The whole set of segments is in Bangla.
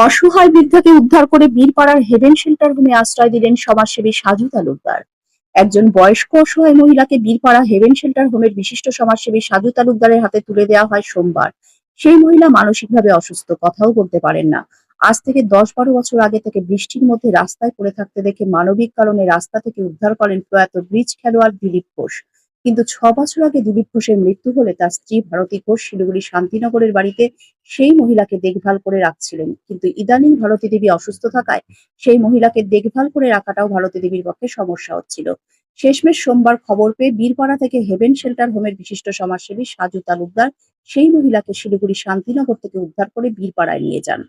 অসহায় বৃদ্ধাকে উদ্ধার করে বীরপাড়ার হেভেন শেল্টার হোমে আশ্রয় দিলেন সমাজসেবী সাজু তালুকদার একজন বয়স্ক অসহায় মহিলাকে বীরপাড়া হেভেন শেল্টার হোমের বিশিষ্ট সমাজসেবী সাজু তালুকদারের হাতে তুলে দেওয়া হয় সোমবার। সেই মহিলা মানসিকভাবে অসুস্থ, কথাও বলতে পারেন না। আজ থেকে দশ বারো বছর আগে থেকে বৃষ্টির মধ্যে রাস্তায় পড়ে থাকতে দেখে মানবিক কারণে রাস্তা থেকে উদ্ধার করেন প্রয়াত ব্রিজ খেলোয়াড় দিলীপ ঘোষ। কিন্তু ছ বছর আগে দিলীপ ঘোষের মৃত্যু হলে তার স্ত্রী ভারতী ঘোষ শিলিগুড়ি শান্তিনগরের বাড়িতে সেই মহিলাকে দেখভাল করে রাখছিলেন। কিন্তু ইদানিং ভারতী দেবী অসুস্থ থাকায় সেই মহিলাকে দেখভাল করে রাখাটাও ভারতী দেবীর পক্ষে সমস্যা হচ্ছিল। শেষমেশ সোমবার খবর পেয়ে বীরপাড়া থেকে হেভেন শেল্টার হোমের বিশিষ্ট সমাজসেবী সাজু তালুকদার সেই মহিলাকে শিলিগুড়ি শান্তিনগর থেকে উদ্ধার করে বীরপাড়ায় নিয়ে যান।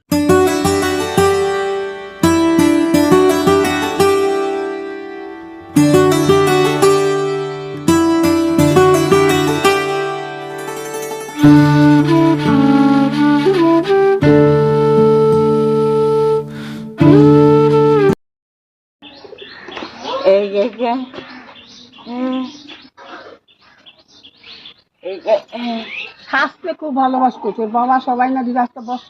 এই যে হাসতে খুব ভালোবাসতো তোর বাবা সবাই না দু রাস্তা বস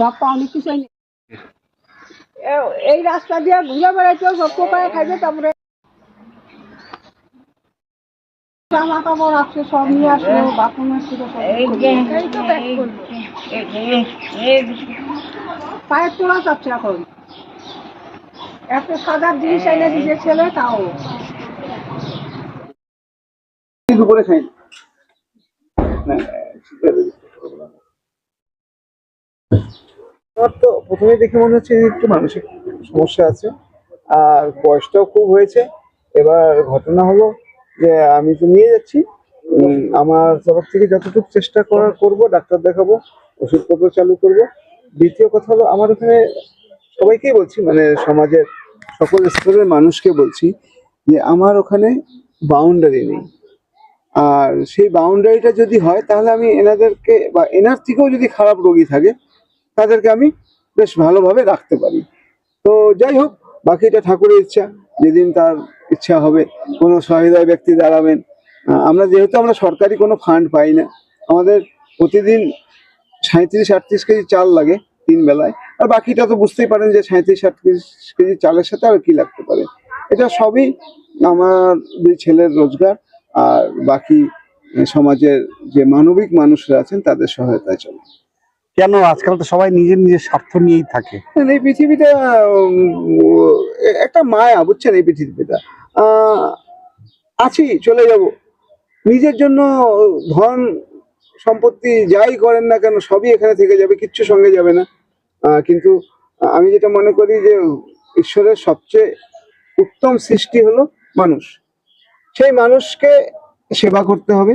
বাপ্পা অনেক কিছু এই রাস্তা দিয়ে ঘুরে বেড়াইতো সব পোকায় খাইবে তারপরে জামা কাপড় আছে সব নিয়ে আসলো। বাথরুমের যে, পায়ের তোলা যাচ্ছে এখন। এত সাদা জিনিস এনে দিছে ছেলে, তাও। দুপুরে খাই? আমার তো প্রথমে দেখে মনে হচ্ছে একটু মানসিক সমস্যা আছে, আর বয়সটাও খুব হয়েছে। এবার ঘটনা হলো যে আমি তো নিয়ে যাচ্ছি আমার তরফ থেকে যতটুকু চেষ্টা করার করব, ডাক্তার দেখাবো, ওষুধপত্র চালু করব। দ্বিতীয় কথা হলো, আমার ওখানে সবাইকেই বলছি মানে সমাজের সকল স্তরের মানুষকে বলছি যে আমার ওখানে বাউন্ডারি নেই। আর সেই বাউন্ডারিটা যদি হয়, তাহলে আমি এনাদেরকে বা এনার থেকেও যদি খারাপ রোগী থাকে, তাদেরকে আমি বেশ ভালোভাবে রাখতে পারি। তো যাই হোক, বাকিটা ঠাকুরের ইচ্ছা, যেদিন তার ইচ্ছা হবে, কোনো সহৃদয় ব্যক্তি দাঁড়াবেন। আমরা যেহেতু আমরা সরকারি কোনো ফান্ড পাই না, আমাদের প্রতিদিন সাঁত্রিশ আটত্রিশ কেজি চাল লাগে তিন বেলায়। আর বাকিটা তো বুঝতেই পারেন যে সাঁত্রিশ আটত্রিশ কেজি চালের সাথে আর কি লাগতে পারে। এটা সবই আমার দুই ছেলের রোজগার আর বাকি সমাজের যে মানবিক মানুষরা আছেন তাদের সহায়তায় চলে। কেন? আজকাল তো সবাই নিজের নিজের স্বার্থ নিয়েই থাকে। এই পৃথিবীটা একটা মায়া বুঝছেন এই পৃথিবীটা। আহ, আছি চলে যাব। নিজের জন্য ধন সম্পত্তি যাই করেন না কেন সবই এখানে থেকে যাবে কিচ্ছু সঙ্গে যাবে না। কিন্তু আমি যেটা মনে করি যে ঈশ্বরের সবচেয়ে উত্তম সৃষ্টি হলো মানুষ। সেই মানুষকে সেবা করতে হবে।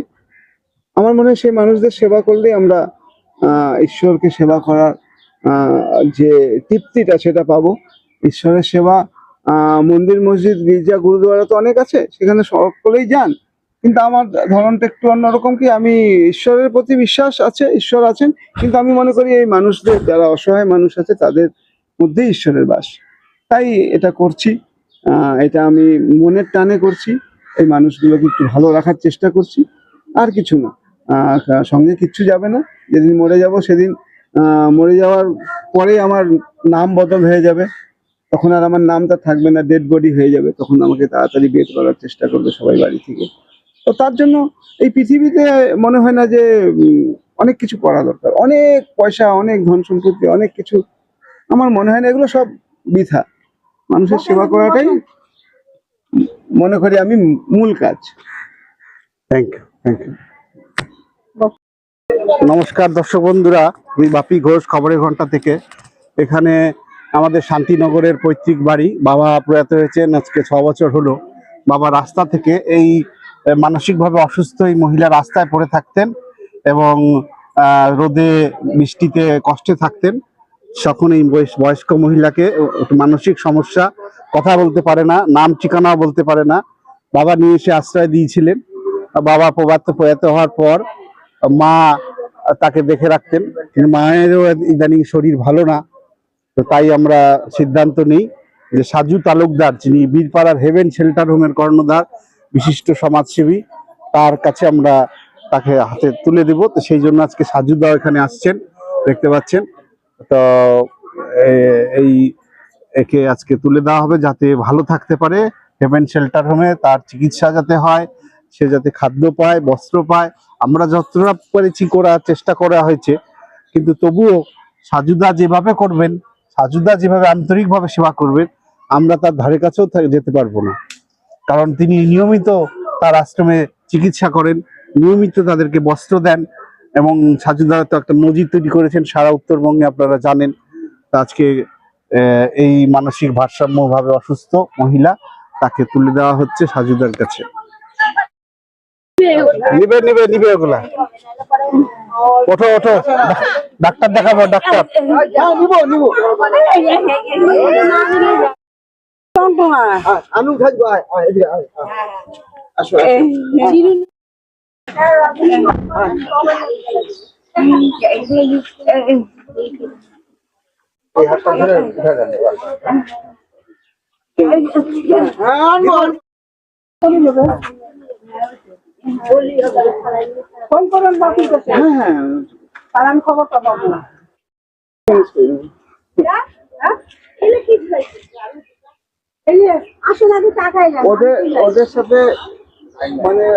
আমার মনে হয় সেই মানুষদের সেবা করলেই আমরা ঈশ্বরকে সেবা করার যে তৃপ্তিটা সেটা পাবো। ঈশ্বরের সেবা মন্দির, মসজিদ, গির্জা, গুরুদুয়ারা তো অনেক আছে। সেখানে সকলেই যান। কিন্তু আমার ধরনটা একটু অন্যরকম কি? আমি ঈশ্বরের প্রতি বিশ্বাস আছে, ঈশ্বর আছেন, কিন্তু আমি মনে করি এই মানুষদের যারা অসহায় মানুষ আছে, তাদের মধ্যেই ঈশ্বরের বাস। তাই এটা করছি। এটা আমি মনের টানে করছি। এই মানুষগুলোকে একটু ভালো রাখার চেষ্টা করছি। আর কিছু না। সঙ্গে কিচ্ছু যাবে না। যেদিন মরে যাব, সেদিন মরে যাওয়ার পরে আমার নাম বদল হয়ে যাবে। তখন আর আমার নামটা থাকবে না, ডেড বডি হয়ে যাবে। তখন আমাকে তাড়াতাড়ি বের করার চেষ্টা করবে সবাই বাড়ি থেকে। তো তার জন্য এই পৃথিবীতে মনে হয় না যে অনেক কিছু করা দরকার। অনেক পয়সা অনেক ধন সম্পত্তি অনেক কিছু। আমার মনে হয় না এগুলো সব বৃথা। মানুষের সেবা করাটাই মনে করি আমি মূল কাজ। থ্যাংক ইউ থ্যাংক ইউ নমস্কার দর্শক বন্ধুরা আমি বাপি ঘোষ খবরের ঘণ্টা থেকে। এখানে আমাদের শান্তিনগরের পৈতৃক বাড়ি। বাবা প্রয়াত হয়েছেন আজকে ছ বছর হলো। বাবা রাস্তা থেকে এই মানসিকভাবে অসুস্থ এই মহিলা রাস্তায় পড়ে থাকতেন এবং রোদে, বৃষ্টিতে কষ্টে থাকতেন। তখন এই বয়স- বয়স্ক মহিলাকে মানসিক সমস্যা, কথা বলতে পারে না, নাম ঠিকানাও বলতে পারে না। বাবা নিয়ে এসে আশ্রয় দিয়েছিলেন। বাবা প্রবাদ প্রয়াত হওয়ার পর, মা তাকে দেখে রাখতেন। কিন্তু মায়েরও ইদানিং শরীর ভালো না। তো তাই আমরা সিদ্ধান্ত নিই যে সাজু তালুকদার, যিনি বীরপাড়ার হেভেন শেল্টার হোমের কর্ণধার বিশিষ্ট সমাজসেবী, তার কাছে আমরা তাকে হাতে তুলে দেব। তো সেই জন্য আজকে সাজুদা এখানে আসছেন, দেখতে পাচ্ছেন। তো এই, একে আজকে তুলে দেওয়া হবে যাতে ভালো থাকতে পারে হেভেন শেল্টার হোমে তার চিকিৎসা যাতে হয়, সে যাতে খাদ্য পায়, বস্ত্র পায়। আমরা যতটা পেরেছি করার চেষ্টা করা হয়েছে, কিন্তু তবুও সাজুদা যেভাবে করবেন, সাজুদা যেভাবে আন্তরিকভাবে সেবা করবেন, আমরা তার ধারে কাছেও যেতে পারব না। কারণ তিনি নিয়মিত তার আশ্রমে চিকিৎসা করেন, নিয়মিত তাদেরকে বস্ত্র দেন এবং সাজুদা তো একটা নজির তৈরি করেছেন সারা উত্তরবঙ্গে আপনারা জানেন। আজকে এই মানসিক ভারসাম্যভাবে অসুস্থ মহিলা তাকে তুলে দেওয়া হচ্ছে সাজুদার কাছে। নিবে নিবে নিবে ওগুলা। ওঠো ওঠো। ডাক্তার দেখাবো, ডাক্তার। হ্যাঁ নিবো আয়, আনু থাকব আয় আয় এদিকে আয়। আসো। এই হাতটা ধরে উঠে। হ্যাঁ। ফোন করেন বাকি কাছে হ্যাঁ হ্যাঁ আর খবরটা পাবো না ওদের ওদের সাথে মানে.